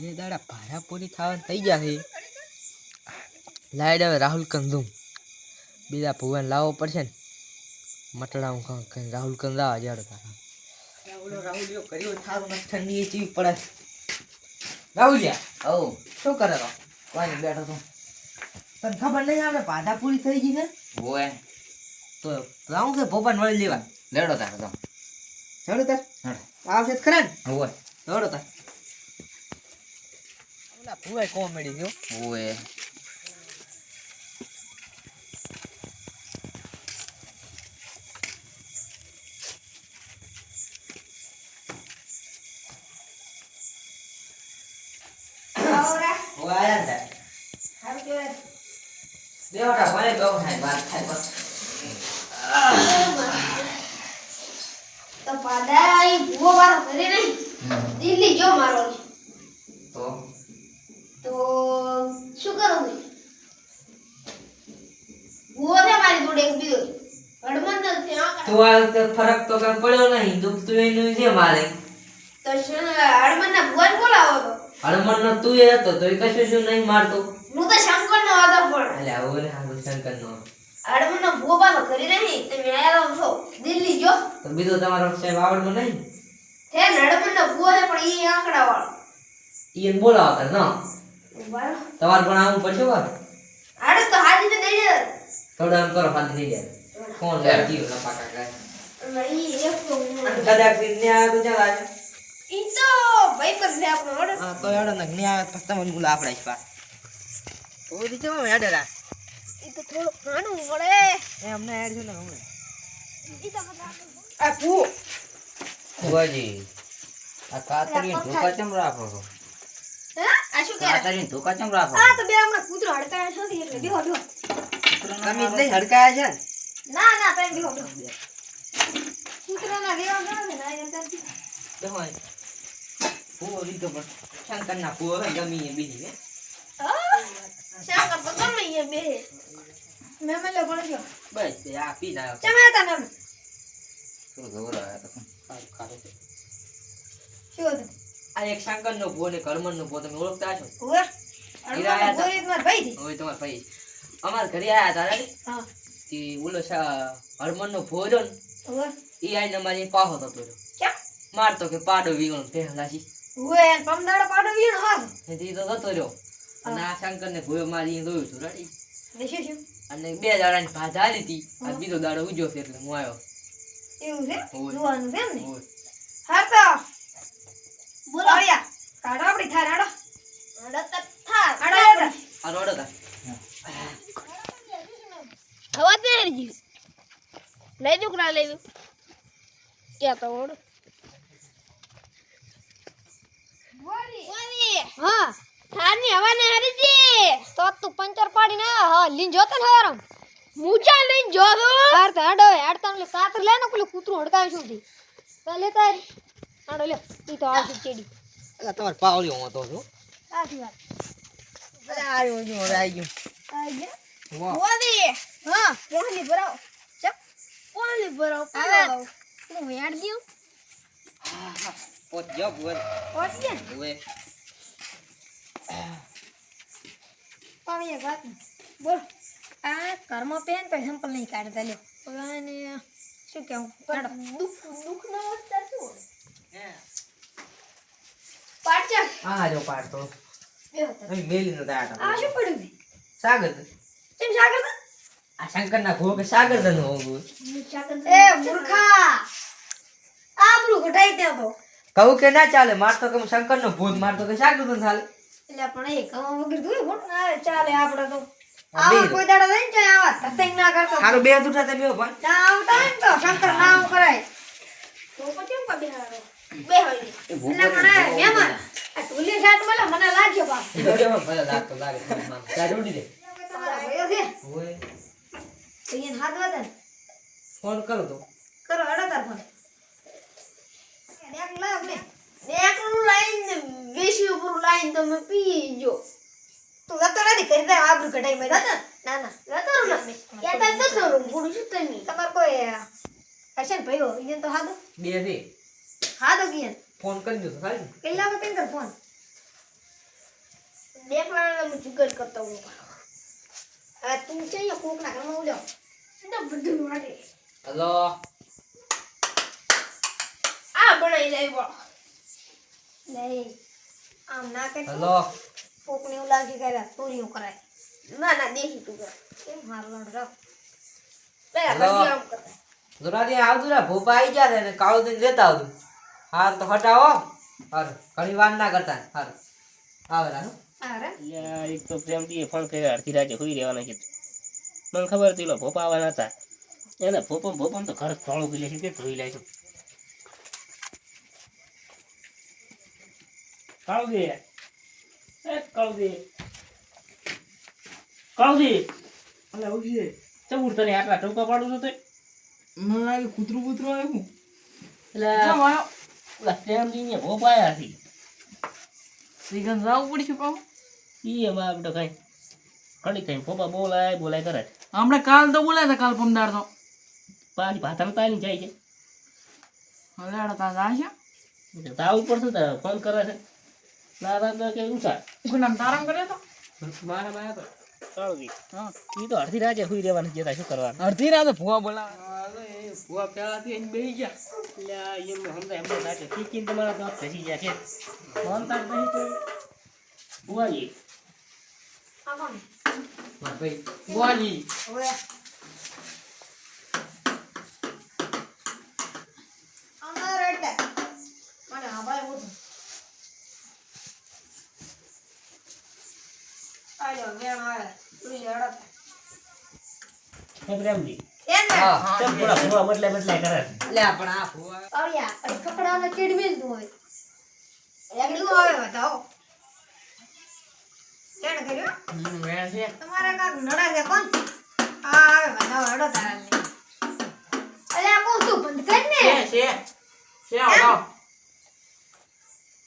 બે દાડા ભાડા પૂરી થવાની થઈ ગયા છે. લાઈડ હવે રાહુલ કંદુમ. બીજા ભુવન લાવવો પડશે ને. મટડા હું ખાઈને રાહુલ કંદા હજાર તારા રાહુલ કર્યો થારું ઠંડી ચીવી પડે રાહુલિયા ઓ શું કરે તો? કોઈ બેઠો તો. તને ખબર નહીં આપણે ભાડા પૂરી થઈ ગઈ ને ઓય તો રાહુલ કે ભોપાન વળી લેવા? લેડો તાર તો. ચડો તાર. આવશે ખરા ને? ઓય લેડો તાર. ઓલા ભુવાય કોમેડી થયો ઓય ઓ આયા ને દેવટા ભાઈ ગમ થાય વાત થાય બસ તો પાડા ઈ ભૂવો વાળો ઘરે નહીં દિલ્હી જો મારો ને. તો તો શું કરું મેં ભૂવો છે મારી જોડે એક બીજો હડમંત નથી તો આ ફરક તો કઈ પડ્યો નહીં દુઃખ તું એનું છે મારે. તો શું હડમન ના ભુવન બોલાવો તો. હડમન નો તું એ હતો તો એ કશું શું નહીં મારતો. હું તો શંકર નો હતો પણ. એટલે આવું ને હારું શંકર નો હડમન નો ભૂવો પાછો રહી નહીં તમે આયા છો દિલ્હી જો તો બીજો તમારો સાહેબ આવડતો નહીં? છે હડમન નો ભૂવો છે પણ એ આંકડા વાળો એ બોલાવતા ન. તમારે પણ આવું પડશે વાર આડે તો હાજી તો દઈ દે. થોડું આમ કરો હાજી દઈ દે. કોણ લે? જીવ ના પાકા કાય અને એક તો કદાચ ને આ તો ચાલ આજે. ઈ તો ભાઈ પર છે આપણો ઓર્ડર. હા તો એડો ને ને આવે પછી તમને બોલા આપણે જ ઓરી ઈ તો થોડું ખાણું મળે એ અમને હેડ છે ને હમણે. ઈ તો બધા આ પૂ ભુવાજી આ કાતરી ધોકા ચમ રાખો છો? આ શું કરે? કાતરી ધોકા ચમ રાખો? આ તો બે હમણાં કૂતરો હડકાયા છે એટલે બેહો બેહો. તમે જ નહીં છે? ના ના તમે બેહો બેહો. કૂતરાના ને ના લીધો પણ શંકરના ગમી બીજી હે? ગમે બે. મેં મેલે પણ ગયો બસ આ પી જાય ચમે હતા મેમ શું ગૌરવ તો સારું ખારું શું હતું? આ એક શંકરનો ભૂવો ને કરમનનો ભૂવો તમે ઓળખતા છો? તમારા ભાઈ. અમારા ઘરે આયા હતા રાડી હા. તે ઓલો હરમનનો ભૂવો રહ્યો ને એ આઈને અમારી પાહો થતો રહ્યો. મારતો કે પાડો વીગણો પહેલાથી ઓવે પમદાડો પાડો વીણો હા એથી તો જતો રહ્યો. અને આ શંકર ને ભોયો મારી જોયું છું રાડી ને અને બે દાડા ની હાલી લીધી આ બીજો દાડો ઉજ્યો છે એટલે હું આવ્યો. એવું છે? જોવાનું છે ને હા તો. બોલો. આયા કાઢો આપડી થાર આડો. આડો તો થાર આડો. આડો આડો રોડો તા. હવા દે જી લઈ દઉં ના લઈ દઉં? ક્યાં તો ઓડ. હા. થારની હવા ને હરી જી તો તું પંચર પાડી ના હા લીન જોતો ને હવારમ. મુજા લઈને જો તો હાર તો આડો આડતા ને કાતર લે ને પેલું કૂતરું હડકાય શું થી તો લે તારી આડો લે ઈ તો આવશે ચેડી. આ તમારે પાવલી હું હતો છું સાચી વાત. અરે આવ્યો છું હવે આવી ગયું આઈ ગયા? વાહ. હા પોણી ભરાવ. ચપ પોણી ભરાવ ભરાવ હું યાદ દઉં પોત જો ભૂવો. પહોંચ ગયા ને? ઓય. વાત બોલ. આ કર્મ પેન તો સિમ્પલ નહીં કાઢતા લ્યો. શું કેવું દુઃખ દુઃખ નો અવતાર શું? પાડચા આ જો પાડતો. બે હતા મેલી નતા આટા આ શું પડ્યું સાગર કેમ સાગર તા આ શંકરના ભૂવો કે સાગર તને હોવું એ મૂર્ખા! આબરૂ ઘટાઈ ત્યાં તો. કહું કે ના ચાલે મારતો કે શંકરનો ભૂત મારતો કે સાગર તને ચાલે? એટલે પણ એ કવા વગર જોયું કોણ ચાલે આપણે તો. આવા કોઈ દાડા લઈને જાય આવા તતંગ ના કરતો. હારું બે દુઠા તમે પણ. ના આવતા ને તો શંકર નામ કરાય. તો પછી હારો? છે. તો ફોન કરો તો. કરો હડો તાર ફોન. એક લાખ ને. એકનું લાઈન ને વેસી ઉપર લાઈન તમે પી જો. તો જતો નથી કરી દે આબરૂ કઢાઈ મેં જતો ના. ના જતો રહું ને. યા તાર જતો રહું ગુડું તમે. તમાર કોઈ હશે ને ભાઈઓ? એને તો હાદો બે છે તો કે ફોન કરી દો ખાલી કેટલા વખત કર ફોન. દેખલાને હું જુગાડ કરતો હું હવે તું છે ને કોક ના ઘરમાં ઉલ્યો તો બધું માટે હલો. આ બનાવી લઈ બોલો નહીં આમ ના કે હલો. કોકને એવું લાગે કે ચોરીઓ કરાય. ના ના દેખી તું કેમ મારો લડ રાખ. લે હલો. હજી આમ કરે. જોરાથી આવતું ને ભોપા આવી ગયા ને કાળું દિન લેતા આવતું હાર તો હટાવો. હાર ઘણી વાર ના કરતા. હાર. આવે રાખો એક તો પ્રેમથી ફોન કર્યો અડધી રાતે હોઈ રહેવાના છે. મને ખબર હતી ભોપા આવવાના હતા. એને ભોપા ભોપા તો ઘર તોળું પી લે છે તે ધોઈ લે છે કાળુદી. એ કાળુદી. કાળુદી. અલા ઉઠી ચમ તને આટલા ટોપા પાડું છું તે મને લાગે કૂતરું કૂતરું આવ્યું? એટલે ને હતી શ્રીગંધ લાવવું પડશે પાછું ઈ એમાં આપણે કઈ ઘડી કઈ ભોપા બોલાય બોલાય કરે. હમણાં કાલ તો બોલાયા હતા કાલ પમદાર તો. પાછી ભાતાને તાલી જાય છે. હવે આડો તાર જાય છે તાવ ઉપર શું તારે ફોન કરે છે. ના ના તો કે ઊંચા? શું નામ તારામ કર્યો તો? મારા માયા તો હા. ઈ તો અડધી રાતે હુઈ રહેવાનું જતા શું કરવાનું? અડધી રાતે ભૂવા બોલાવે. ભૂવા પહેલાથી અહીં બેહી ગયા. એટલે આ એમ સમજાય એમને લાગે. કીકીને તમારા દાંત ઘસી ગયા છે. ફોન તાર નહીં તો. બુઆજી. ભાઈ. હે પ્રેમજી તું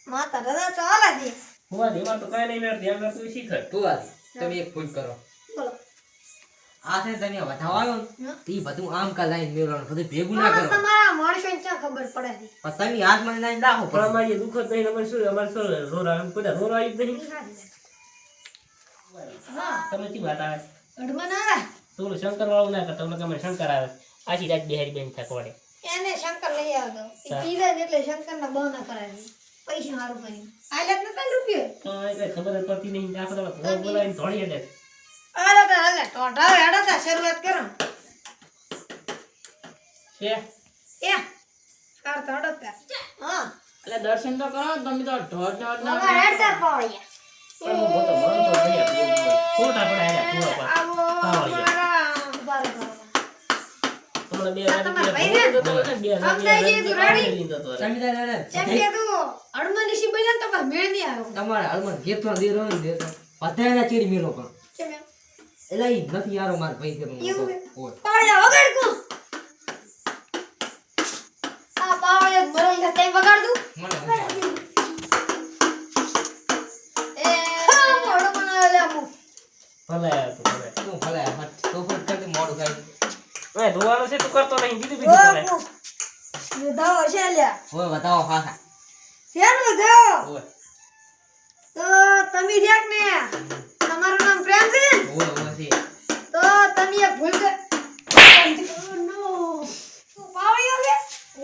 માતા દાદા ચાલે છે. હું આ ધીમા તો કઈ નહીં મેળતી એમ મેળતું શીખર આ તમે એક ભૂલ કરો. બોલો તને છે ને તમે વધાવો આવ્યો ને હમ. તો બધું આમ કા લાઈન મેળવાનું બધું ભેગું ના આમાં કરો તમારા માણસોને ક્યાં ખબર પડે પતાની હાથ મને લાઈન રાખો પણ અમારે દુખ જ નહીં અમારે શું અમારે શું રોરા આવે બધા રોરા આવી નહીં. તમે શું વાત આવે? અડમાં ના રા તું શંકર વાળું ના કરતા તમને કમે શંકર આવે? આછી રાત બિહારી બેન થા કોડે એને શંકર લઈ આવતો એ પીવે એટલે શંકર ના બહુ ના છે પૈસા મારું કર્યું આલે જ નતા રૂપિયો કાંઈ કઈ ખબર પડતી નહીં. આખો ભૂવા બોલાવીને ધોળી એટલે આલે તો હાલે ટોટા હેડો તા શરૂઆત કરો. છે. એ કાર તો હેડો તા. હા. એટલે દર્શન તો કરો તમે તો ઢોર ઢોર ના તમારે હેડતા નહીં. આયા પર. આવો મારા બાર બે બે સમજાઈ ગયું લીધો રે. તમે તારે કે તું અડમની સી બજાર તો મેળ નહીં આવ્યો તમારે હાલમાં જેટલો દેરો ને દેતો બધાને ચીડી મેલો પણ. એમ? ઈ નથી યારો માર ભાઈ કે? ઓય પાવડિયા વગાડ કુ આ પાવડિયા મરલ છે તઈ વગાડ દઉં મને એ મોડો બનાવે લે અમુક ભલે તો ભલે. તું ભલે હટ તો ફટ કરતી મોડું થાય ઓય ધોવાનું છે તું કરતો નહીં બીજું બીજું કરે. વિધાઓ છે લ્યા. ઓય બતાવો ખાસા કેમ વિધાઓ ઓય. તો તમે દેખ ને તમારું પ્રેમ છે ઓય છે તો તમે ભૂલ કર નો તું પાવડિયો લે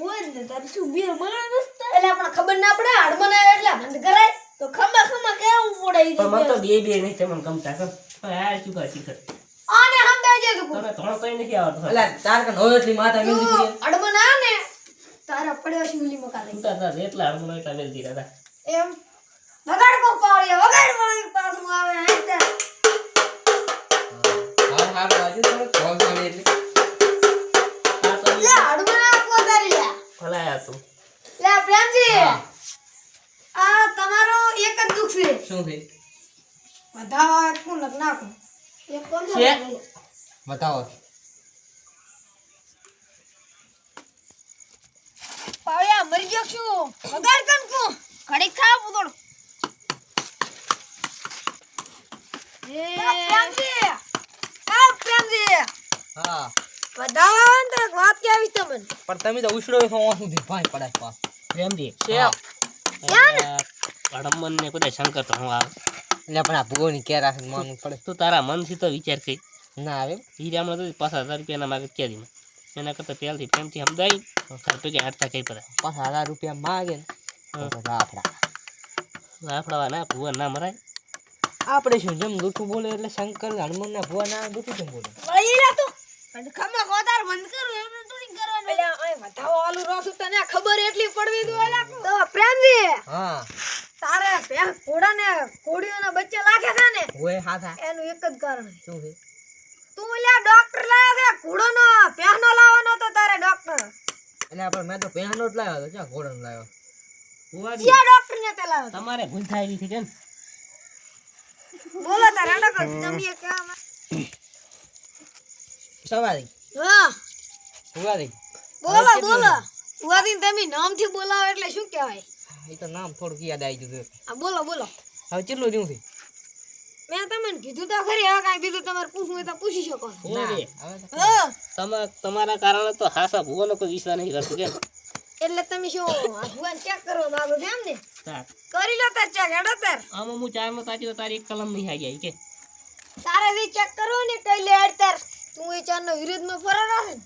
ઓય ને તારી શું બે માણસ નસતા એટલે આપણે ખબર ના પડે હાડમાં એટલે બંધ કરાય. તો ખમા ખમા કેવું પડે પણ તો બે બે નહીં તમને ગમતા પણ આ શું કરે શીખર? આને સમજાય છે તું તને ધોળો તોય નથી આવડતો એટલે તાર કે નોય એટલી માતા મિલ દીકરી અડમાં ના ને. તારા પડ્યો છે ઉલી મકા લઈ. તું તાર એટલા હરમુનો એટલા દાદા એમ. વગાડ કો પાવડિયા વગાડ વળી પાછું આવે હે તે હા હા તો કોલ ચાલે એટલે. આ તો લે અડમાં ના પોતારી લે. તું. લે પ્રેમજી. આ તમારો એક જ દુખ છે. શું થઈ બધા એક કોણ લગ નાખો એક કોણ બતાવો. મરી ગયો છું. વગાડ કન કો ઘડી ખાવ પુતોડ એ. પ્રેમજી. હા. બધા તો વાત કેવી તમને? પણ તમે તો ઉછળો છો સુધી ભાઈ પડાય પા પ્રેમજી હડમન ને? કુદે શંકર તો હું આવે. એટલે પણ આ ભૂગોની કે રાખે માનવું પડે. તું તારા મનથી તો વિચાર કરી. ના આવે હીરામાં તો પાછા હજાર રૂપિયાના માગે ક્યાં એના કરતાં પહેલથી પ્રેમથી સમજાવી પૈકી હાડતા કઈ પડે. પાંચ હજાર રૂપિયા માગે ને. હા. ના ભુવન ના મરાય. આપણે શું જેમ દૂઠું બોલે એટલે શંકર હનુમાન ના ભુવા ના દૂઠું જેમ બોલે. ખબર એટલી પડવી દો તો પ્રેમજી. હા. તારે ભેંસ ઘોડાને ઘોડીઓના બચ્ચા લાગે છે ને? હોય હા થા એનું એક જ કારણ શું છે? તું લ્યા ડોક્ટર લાવ્યો છે ઘોડોનો પહેનો લાવવાનો તો તારે ડોક્ટર. એટલે આપણે મેં તો પહેનો જ લાવ્યો હતો ક્યાં ઘોડો લાવ્યો ભુવાજી, ક્યાં ડોક્ટર ને તે લાવ્યો તો? તમારે ભૂલ થાય એવી છે કેમ? બોલો તારે ડોક્ટર તમે કેવા સવારી. હા. ભુવારી. બોલો બોલો. ઉવાદીન તમે નામથી બોલાવો એટલે શું કહેવાય? એ તો નામ થોડુંક યાદ આવી ગયું છે. આ બોલો બોલો. હવે કેટલું જેવું છે? મેં તમને કીધું તો ખરી હવે કાંઈ બીજું તમારે પૂછવું હોય તો પૂછી શકો હા. તમારા કારણે તો હાસા ભુવાનો કોઈ વિશ્વાસ નહીં કરતું કેમ? એટલે તમે શું ભગવાન ચેક કરવા માંગો છો એમ ને? કરી લો તાર ચેક હેડો તાર. આમાં હું ચારમાં તાજી તો તારી એક કલમ નહીં આવી જાય કે? તારે જે ચેક કરવો ને કઈ લે તાર. તું એ ચાર નો વિરોધમાં ફરવા રાખે ને?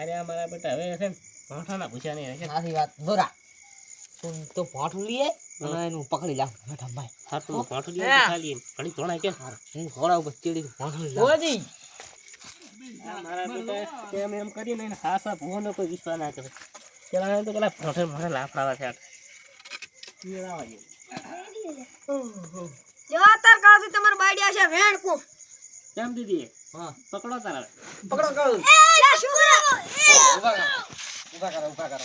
અરે આ મારા બેટા હવે છે ને ના પૂછ્યા નહીં છે સારી વાત દોરા તું તો ભાઠું લઈ આય અને એનું પકડી લા બેઠા ભાઈ હા તો મોઠું લઈ ખાલી એમ. ઘણી ધોણાય કે? હું ઘોડા ઉપર ચડી ભાઠું લઈ ઓજી મારા બેટા તેમ એમ કરીને હાસા ભોનો કોઈ વિશ્વાસ ના કરે? પેલા તો પેલા મોઢે મોઢે લાફડાવા છે આ. મેળાવા જેવું. જો તાર કાળથી તમાર બાડિયા છે વેણ કો કેમ દીદી? હા. પકડો તારા. પકડો કરો એ શું છે ઊભા કરો ઊભા કરો ઊભા કરો.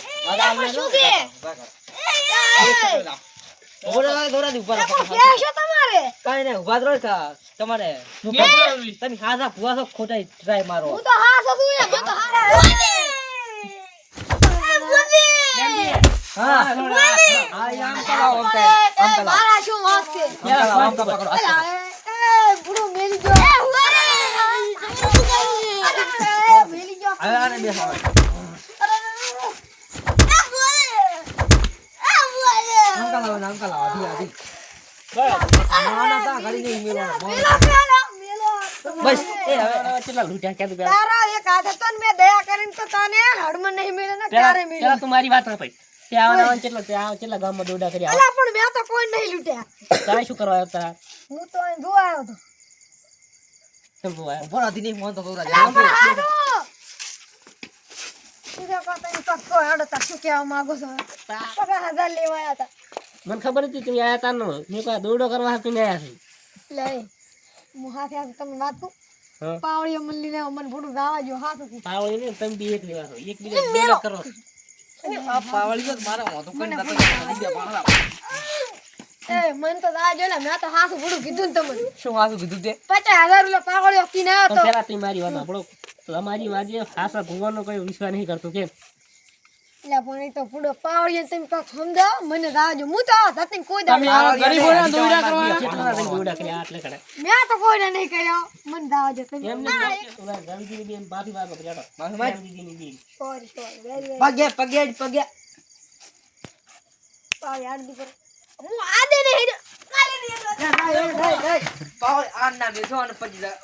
શું કે ઊભા કરો દોરા દોરા દી છે તમારે? કાઈ નહીં ઊભા કા તમારે તમે હાથા ભુવા છો ખોટા ટ્રાય મારો. હું તો હા છું એ તો હારા બસ. એ હવે કેટલા લૂંટ્યા? પેલા તારા એક હાથે તો ને મેં દયા કરીને તો તને હડમાં નહીં મળે ને ક્યારે મળે પેલા તું મારી વાત ના પાડી તે આવવાના કેટલા ગામમાં દોડા કરી પણ મેં તો કોઈ નહીં લૂંટ્યા. તારે શું કરવા આવ્યા તારા હું તો અહીં જોવા આવ્યો કેમ તું આવ્યો? તો મને ખબર હતી તમે આયા તા નો મેં કહ્યું દોડો કરવા તમે આયા છે. લે હું હાથે હાથે તમને વાત કહું હા. પાવડીઓ મને લઈને મને થોડું ગાવા જો હાથ પાવળી ને તમે બી એક લેવા છો એક બીજા કરો. આ મારા મોઢું નતો. એ મને તો દા જો મેં તો હાસુ ભૂડું કીધું ને તમને. શું હાસુ કીધું તે? પચાસ હજાર રૂપિયા પાવડીઓ પીને આવ્યો તો. પેલા મારી વાત સાંભળો. તમારી વાજે હાસા ભગવાનનો કોઈ વિશ્વાસ નહીં કરતો કેમ? એટલે પણ એ તો પૂડો પાવડીએ તમે કાંઈક સમજાવો? મને દાજો હું તો હતી કોઈ તમે ગરીબોના દોડા કરવા કેટલા તમે દોડા કર્યા આટલે કડા મેં તો કોઈને નહીં કર્યો. મને દાજો તમે એમ નહીં ઓલા ગણજીની બેન બાફી વાત પકડ્યા તો. મારી વાત. ની. સોરી સોરી પગે પગે જ પગે પાવડી આડદી પર હું આદે ને હેડ. કાલે નહીં પાવ આન ના બેસો અને પછી જાય.